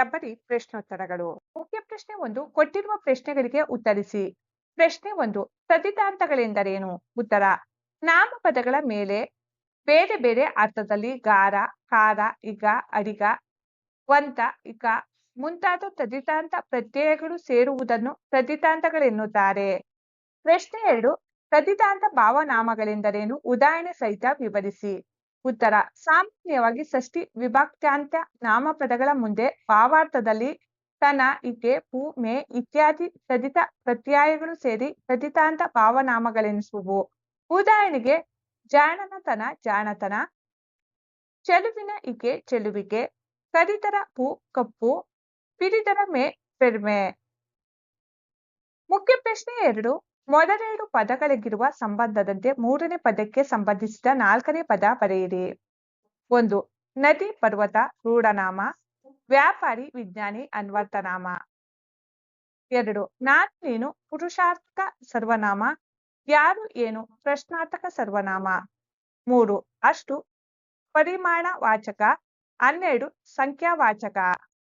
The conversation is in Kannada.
ಶಬರಿ ಪ್ರಶ್ನೋತ್ತರಗಳು. ಮುಖ್ಯ ಪ್ರಶ್ನೆ ಒಂದು, ಕೊಟ್ಟಿರುವ ಪ್ರಶ್ನೆಗಳಿಗೆ ಉತ್ತರಿಸಿ. ಪ್ರಶ್ನೆ ಒಂದು, ಸದಿತಾಂತಗಳೆಂದರೇನು? ಉತ್ತರ, ನಾಮಪದಗಳ ಮೇಲೆ ಬೇರೆ ಬೇರೆ ಅರ್ಥದಲ್ಲಿ ಗಾರ ಕಾರ ಇಗ, ಅಡಿಗ, ವಂತ, ಇಕ ಮುಂತಾದ ತದಿತಾಂತ ಪ್ರತ್ಯಯಗಳು ಸೇರುವುದನ್ನು ಸದಿತಾಂತಗಳೆನ್ನುತ್ತಾರೆ. ಪ್ರಶ್ನೆ ಎರಡು, ಸದಿತಾಂತ ಭಾವನಾಮಗಳೆಂದರೇನು? ಉದಾಹರಣೆ ಸಹಿತ ವಿವರಿಸಿ. ಉತ್ತರ. ಸಾಮಾನ್ಯವಾಗಿ ಷಷ್ಠಿ ವಿಭಕ್ತ್ಯಾಂತ ನಾಮಪದಗಳ ಮುಂದೆ ಭಾವಾರ್ಥದಲ್ಲಿ ತನ, ಇಕೆ, ಪೂ, ಮೇ ಇತ್ಯಾದಿ ಸದಿತ ಪ್ರತ್ಯಯಗಳು ಸೇರಿ ಸದಿತಾಂತ ಭಾವನಾಮಗಳೆನಿಸುವು. ಉದಾಹರಣೆಗೆ, ಜಾಣನತನ, ಜಾಣತನ, ಚೆಲುವಿನ ಇಕೆ, ಚೆಲುವಿಕೆ ಕರಿತರ ಪೂ, ಕಪ್ಪು ಪಿರಿದರ ಮೇ, ಪೆರ್ಮೆ. ಮುಖ್ಯ ಪ್ರಶ್ನೆ ಎರಡು. ಮೊದಲೆರಡು ಪದಗಳಿಗಿರುವ ಸಂಬಂಧದಂತೆ ಮೂರನೇ ಪದಕ್ಕೆ ಸಂಬಂಧಿಸಿದ ನಾಲ್ಕನೇ ಪದ ಬರೆಯಿರಿ. ಒಂದು, ನದಿ, ಪರ್ವತ ರೂಢನಾಮ ವ್ಯಾಪಾರಿ, ವಿಜ್ಞಾನಿ, ಅನ್ವರ್ಥನಾಮ. ಎರಡು, ನಾನು ನೀನು ಪುರುಷಾರ್ಥಕ ಸರ್ವನಾಮ, ಯಾರು ಏನು, ಪ್ರಶ್ನಾರ್ಥಕ ಸರ್ವನಾಮ. ಮೂರು, ಅಷ್ಟು ಪರಿಮಾಣ ವಾಚಕ ಹನ್ನೆರಡು, ಸಂಖ್ಯಾವಾಚಕ.